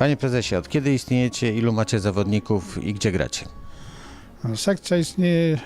Panie prezesie, od kiedy istniejecie, ilu macie zawodników i gdzie gracie? Sekcja istnieje e,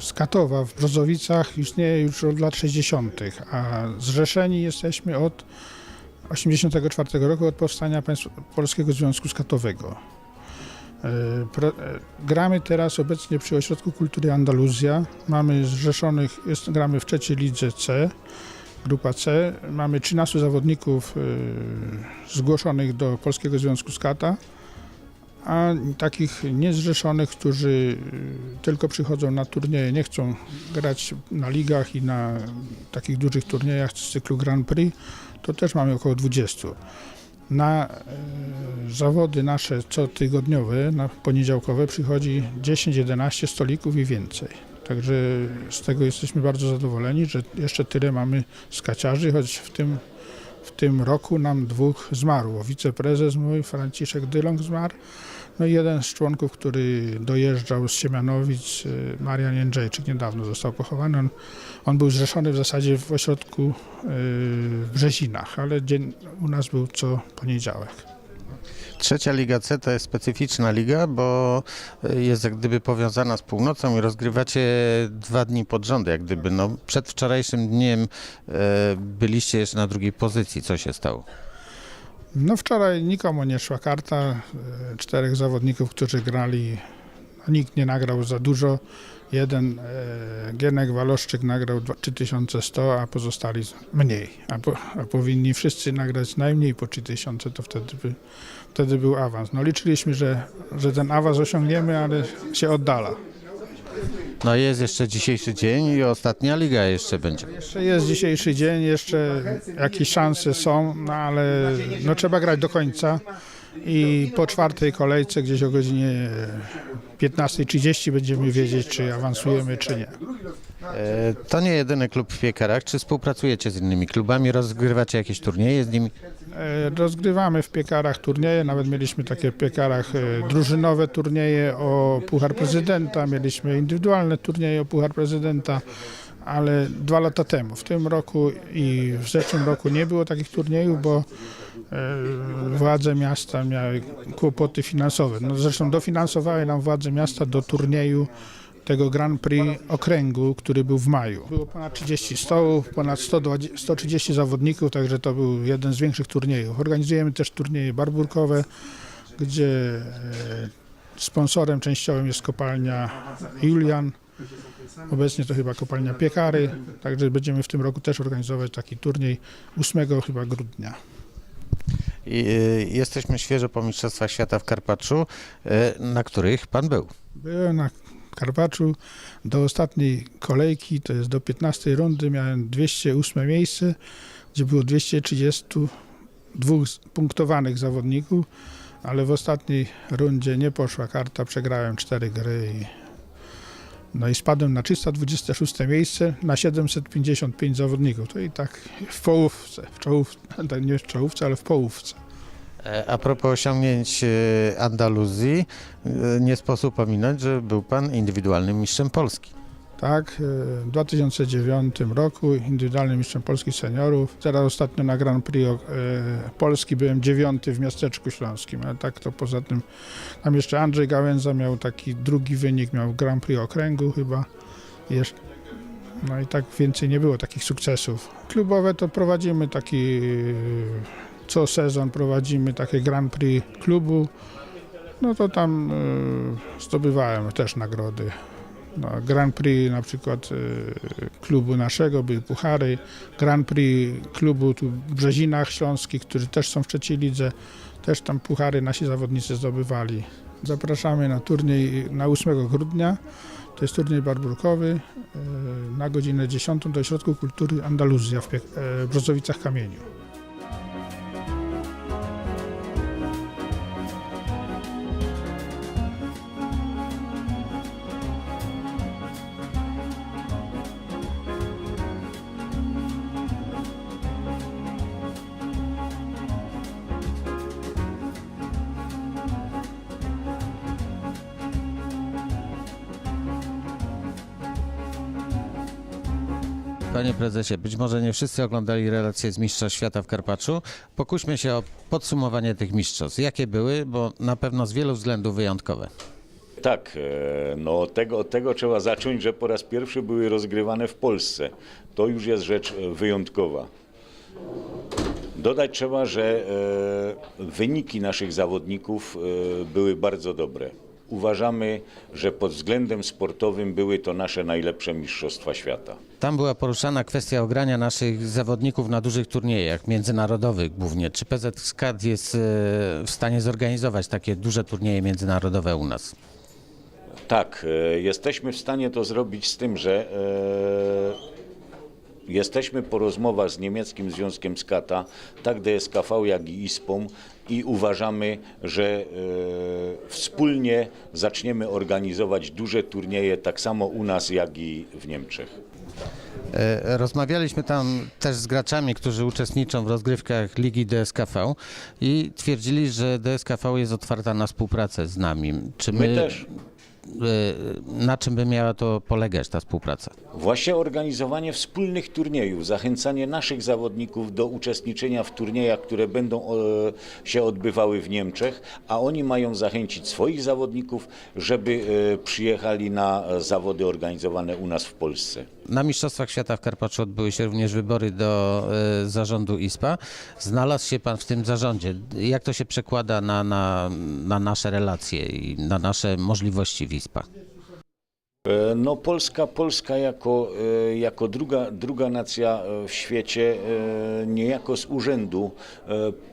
z Katowa w Brozowicach, istnieje już od lat 60., a zrzeszeni jesteśmy od 84 roku, od powstania Polskiego Związku Skatowego. E, e, Gramy teraz obecnie przy Ośrodku Kultury Andaluzja. Mamy zrzeszonych, jest, gramy w trzeciej lidze C, grupa C. Mamy 13 zawodników e, zgłoszonych do Polskiego Związku Skata a takich niezrzeszonych, którzy y, tylko przychodzą na turnieje, nie chcą grać na ligach i na takich dużych turniejach z cyklu Grand Prix, to też mamy około 20. Na e, zawody nasze cotygodniowe, na poniedziałkowe przychodzi 10-11 stolików i więcej. Także z tego jesteśmy bardzo zadowoleni, że jeszcze tyle mamy skaciarzy, choć w tym, w tym roku nam dwóch zmarło. Wiceprezes mój, Franciszek Dylong zmarł, no i jeden z członków, który dojeżdżał z Siemianowic, y, Marian Jędrzejczyk, niedawno został pochowany. On, on był zrzeszony w zasadzie w ośrodku y, w Brzezinach, ale dzień u nas był co poniedziałek. Trzecia Liga C to jest specyficzna liga, bo y, jest jak gdyby powiązana z północą i rozgrywacie dwa dni pod rząd, jak gdyby. No, przed wczorajszym dniem e, byliście jeszcze na drugiej pozycji. Co się stało? No wczoraj nikomu nie szła karta. y, Czterech zawodników, którzy grali, nikt nie nagrał za dużo. Jeden, e, Gienek Waloszczyk nagrał dwa- 3100, a pozostali mniej. A, po, a powinni wszyscy nagrać najmniej po 3000, to wtedy, by, wtedy był awans. No liczyliśmy, że, że ten awans osiągniemy, ale się oddala. No jest jeszcze dzisiejszy dzień i ostatnia liga jeszcze będzie. Jeszcze jest dzisiejszy dzień, jeszcze jakieś szanse są, no ale no, trzeba grać do końca i po czwartej kolejce gdzieś o godzinie 15.30 będziemy wiedzieć, czy awansujemy, czy nie. E, To nie jedyny klub w Piekarach. Czy współpracujecie z innymi klubami? Rozgrywacie jakieś turnieje z nimi? E, Rozgrywamy w piekarach turnieje, nawet mieliśmy takie w piekarach e, drużynowe turnieje o Puchar Prezydenta, mieliśmy indywidualne turnieje o Puchar Prezydenta, ale dwa lata temu. W tym roku i w zeszłym roku nie było takich turniejów, bo e, władze miasta miały kłopoty finansowe. No zresztą dofinansowały nam władze miasta do turnieju tego Grand Prix okręgu, który był w maju. Było ponad 30 stołów, ponad 120, 130 zawodników, także to był jeden z większych turniejów. Organizujemy też turnieje barburkowe, gdzie e, sponsorem częściowym jest kopalnia Julian. Obecnie to chyba kopalnia Piekary, także będziemy w tym roku też organizować taki turniej 8 chyba grudnia. I, y, Jesteśmy świeżo po Mistrzostwach Świata w Karpaczu, e, na których pan był. Byłem na Karpaczu do ostatniej kolejki, to jest do 15 rundy, miałem 208 miejsce, gdzie było 232 punktowanych zawodników, ale w ostatniej rundzie nie poszła karta, przegrałem 4 gry i no i spadłem na 326 miejsce na 755 zawodników. To i tak w połówce, w czołówce, nie w czołówce, ale w połówce. E, A propos osiągnięć e, Andaluzji, e, nie sposób pominąć, że był pan indywidualnym mistrzem Polski. Tak, e, w 2009 roku indywidualnym mistrzem Polski seniorów. Teraz ostatnio na Grand Prix e, Polski byłem dziewiąty w miasteczku śląskim, ale tak to poza tym tam jeszcze Andrzej Gałęza miał taki drugi wynik, miał Grand Prix okręgu chyba. No i tak więcej nie było takich sukcesów. Klubowe to prowadzimy taki e, co sezon prowadzimy takie Grand Prix klubu. No to tam zdobywałem też nagrody. No, Grand Prix na przykład e, klubu naszego, były puchary, Grand Prix klubu tu w Brzezinach Śląskich, którzy też są w trzeciej lidze, też tam puchary nasi zawodnicy zdobywali. Zapraszamy na turniej na 8 grudnia, to jest turniej barburkowy e, na godzinę 10 do Ośrodku Kultury Andaluzja w Pie- Panie prezesie, być może nie wszyscy oglądali relacje z Mistrzostw Świata w Karpaczu. Pokuśmy się o podsumowanie tych mistrzostw. Jakie były, bo na pewno z wielu względów wyjątkowe. Tak, e, no tego, od tego trzeba zacząć, że po raz pierwszy były rozgrywane w Polsce. To już jest rzecz e, wyjątkowa. Dodać trzeba, że e, wyniki naszych zawodników były bardzo dobre. Uważamy, że pod względem sportowym były to nasze najlepsze Mistrzostwa Świata. Tam była poruszana kwestia ogrania naszych zawodników na dużych turniejach, międzynarodowych głównie. Czy PZ Skat jest e, w stanie zorganizować takie duże turnieje międzynarodowe u nas? Tak, e, jesteśmy w stanie to zrobić z tym, że e, jesteśmy po rozmowach z niemieckim Związkiem Skata, tak DSKV jak i ISPOM i uważamy, że e, wspólnie zaczniemy organizować duże turnieje tak samo u nas jak i w Niemczech. E, Rozmawialiśmy tam też z graczami, którzy uczestniczą w rozgrywkach Ligi DSKV i twierdzili, że DSKV jest otwarta na współpracę z nami. Czy my, My też. Na czym by miała to polegać, ta współpraca? Właśnie organizowanie wspólnych turniejów, zachęcanie naszych zawodników do uczestniczenia w turniejach, które będą e, się odbywały w Niemczech, a oni mają zachęcić swoich zawodników, żeby e, przyjechali na zawody organizowane u nas w Polsce. Na Mistrzostwach Świata w Karpaczu odbyły się również wybory do e, zarządu ISPA. Znalazł się Pan w tym zarządzie. Jak to się przekłada na, na, na nasze relacje i na nasze możliwości w ISPA? E, No Polska, Polska jako, e, jako druga, druga nacja e, w świecie niejako z urzędu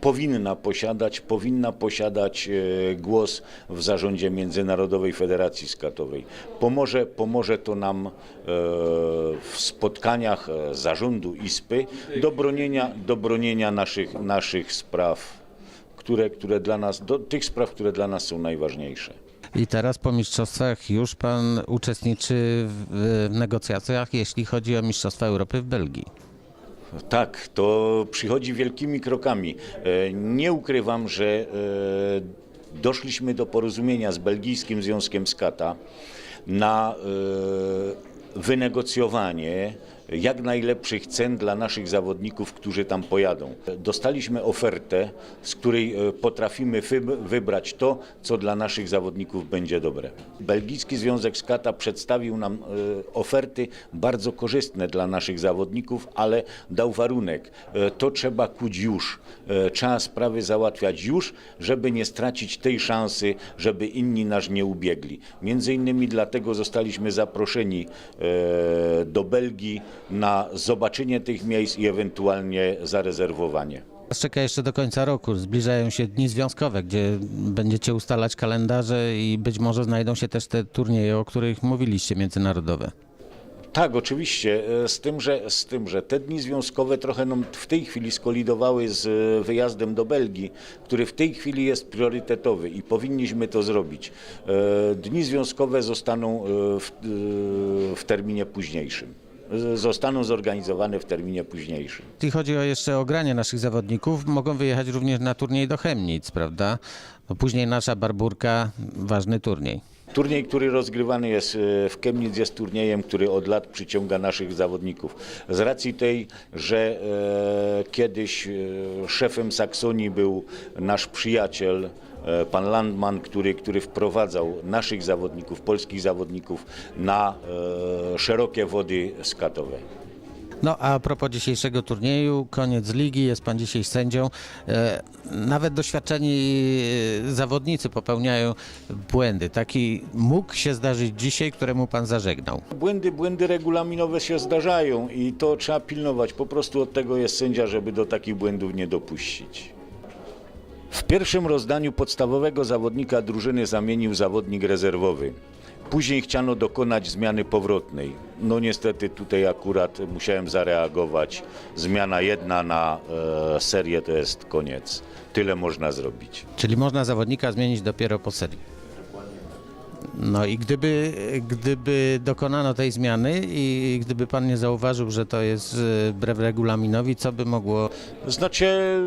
powinna posiadać, powinna posiadać głos w zarządzie Międzynarodowej Federacji Skatowej. Pomoże, pomoże to nam w spotkaniach zarządu ISPy do bronienia, do bronienia naszych, naszych spraw, które, które dla nas, do tych spraw, które dla nas są najważniejsze. I teraz po mistrzostwach już Pan uczestniczy w, negocjacjach, jeśli chodzi o Mistrzostwa Europy w Belgii. Tak, to przychodzi wielkimi krokami. E, Nie ukrywam, że e, doszliśmy do porozumienia z Belgijskim Związkiem Skata na e, wynegocjowanie jak najlepszych cen dla naszych zawodników, którzy tam pojadą. Dostaliśmy ofertę, z której e, potrafimy wyb- wybrać to, co dla naszych zawodników będzie dobre. Belgijski Związek Skata przedstawił nam e, oferty bardzo korzystne dla naszych zawodników, ale dał warunek. E, To trzeba kuć już. Trzeba sprawy załatwiać już, żeby nie stracić tej szansy, żeby inni nas nie ubiegli. Między innymi dlatego zostaliśmy zaproszeni do Belgii na zobaczenie tych miejsc i ewentualnie zarezerwowanie. Czeka jeszcze do końca roku. Zbliżają się dni związkowe, gdzie będziecie ustalać kalendarze i być może znajdą się też te turnieje, o których mówiliście, międzynarodowe. Tak, oczywiście, z tym, że, z tym, że te dni związkowe trochę nam w tej chwili skolidowały z e, wyjazdem do Belgii, który w tej chwili jest priorytetowy i powinniśmy to zrobić. E, Dni związkowe zostaną e, w, w terminie późniejszym. Zostaną zorganizowane w terminie późniejszym. Jeśli chodzi o jeszcze o granie naszych zawodników, mogą wyjechać również na turniej do Chemnic, prawda? No później nasza Barburka, ważny turniej. Turniej, który rozgrywany jest e, w Chemnitz jest turniejem, który od lat przyciąga naszych zawodników. Z racji tej, że e, kiedyś e, szefem Saksonii był nasz przyjaciel, pan Landman, który, który wprowadzał naszych zawodników, polskich zawodników na szerokie wody skatowe. No a propos dzisiejszego turnieju, koniec ligi, jest pan dzisiaj sędzią. E, nawet doświadczeni e, zawodnicy popełniają błędy. Taki mógł się zdarzyć dzisiaj, któremu pan zażegnał. Błędy, błędy regulaminowe się zdarzają i to trzeba pilnować. Po prostu od tego jest sędzia, żeby do takich błędów nie dopuścić. W pierwszym rozdaniu podstawowego zawodnika drużyny zamienił zawodnik rezerwowy. Później chciano dokonać zmiany powrotnej. No niestety tutaj akurat musiałem zareagować. Zmiana jedna na e, serię to jest koniec. Tyle można zrobić. Czyli można zawodnika zmienić dopiero po serii. No i gdyby, gdyby dokonano tej zmiany i gdyby pan nie zauważył, że to jest e, wbrew regulaminowi, co by mogło Znaczy,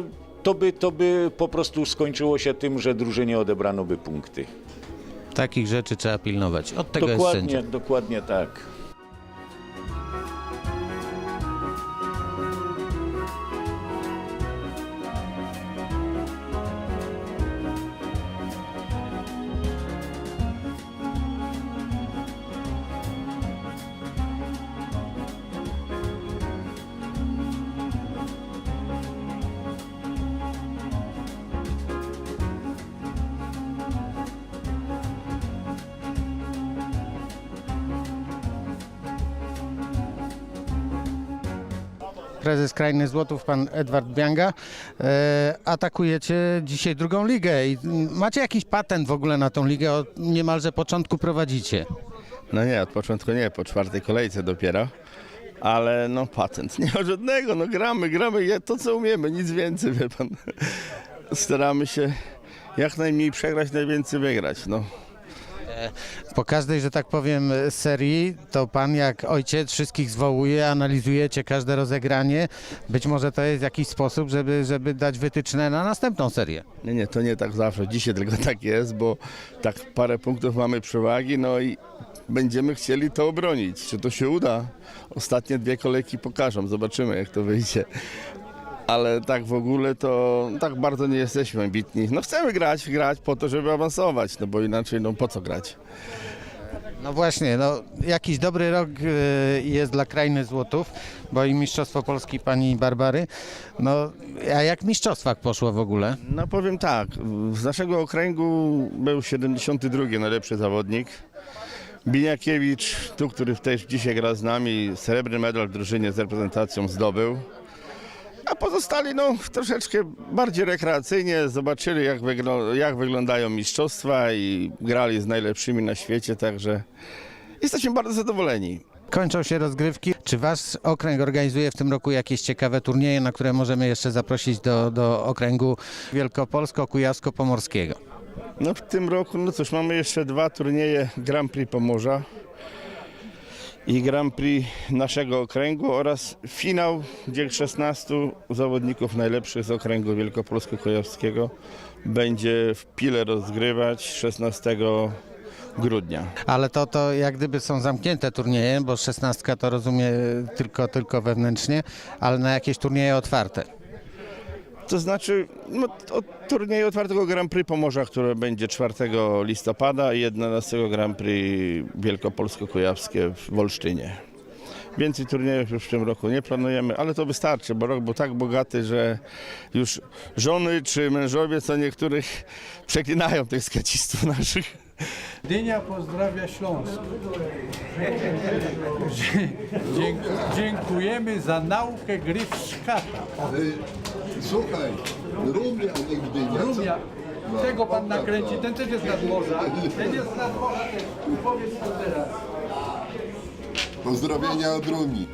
to by, to by po prostu skończyło się tym, że drużynie odebrano by punkty. Takich rzeczy trzeba pilnować. Od tego jest Dokładnie, sędzia. dokładnie tak. Prezes Krajny Złotów, pan Edward Bianga. E, atakujecie dzisiaj drugą ligę i macie jakiś patent w ogóle na tą ligę, od niemalże początku prowadzicie. No nie, od początku nie, po czwartej kolejce dopiero. Ale no patent nie ma żadnego, no gramy, gramy to co umiemy, nic więcej, wie pan. Staramy się jak najmniej przegrać, najwięcej wygrać, no. Po każdej, że tak powiem, serii, to pan jak ojciec wszystkich zwołuje, analizujecie każde rozegranie. Być może to jest jakiś sposób, żeby, żeby dać wytyczne na następną serię. Nie, nie, to nie tak zawsze, dzisiaj tylko tak jest, bo tak parę punktów mamy przewagi, no i będziemy chcieli to obronić. Czy to się uda? Ostatnie dwie kolejki pokażą, zobaczymy jak to wyjdzie. Ale tak w ogóle to tak bardzo nie jesteśmy ambitni. No chcemy grać, grać po to, żeby awansować, no bo inaczej no po co grać? No właśnie, no jakiś dobry rok y, jest dla Krainy Złotów, bo i Mistrzostwo Polski pani Barbary. No, a jak mistrzostwach poszło w ogóle? No powiem tak, z naszego okręgu był 72 najlepszy zawodnik. Biniakiewicz, tu, który też dzisiaj gra z nami, srebrny medal w drużynie z reprezentacją zdobył. A pozostali no troszeczkę bardziej rekreacyjnie zobaczyli jak, wygl- jak wyglądają mistrzostwa i grali z najlepszymi na świecie, także jesteśmy bardzo zadowoleni. Kończą się rozgrywki. Czy wasz okręg organizuje w tym roku jakieś ciekawe turnieje, na które możemy jeszcze zaprosić do, do okręgu Wielkopolsko-Kujawsko-Pomorskiego? No w tym roku, no cóż, mamy jeszcze dwa turnieje Grand Prix Pomorza i Grand Prix naszego okręgu oraz finał, gdzie 16 zawodników najlepszych z okręgu Wielkopolsko-Kujawskiego będzie w Pile rozgrywać 16 grudnia. Ale to, to jak gdyby są zamknięte turnieje, bo szesnastka to rozumie tylko, tylko wewnętrznie, ale na jakieś turnieje otwarte. To znaczy no, turnieju otwartego Grand Prix Pomorza, które będzie 4 listopada i 11 Grand Prix Wielkopolsko-Kujawskie w Wolsztynie. Więcej turniejów już w tym roku nie planujemy, ale to wystarczy, bo rok był tak bogaty, że już żony czy mężowie co niektórych przeklinają tych skacistów naszych. Gdynia pozdrawia Śląsk. Dziękujemy za naukę gry w szkata. Słuchaj, Rumia, nie Gdynia. co? Rumia, tego pan nakręci, ten też jest nad morza. Ten jest nad morza, powiedz to teraz. Pozdrowienia od Rumi.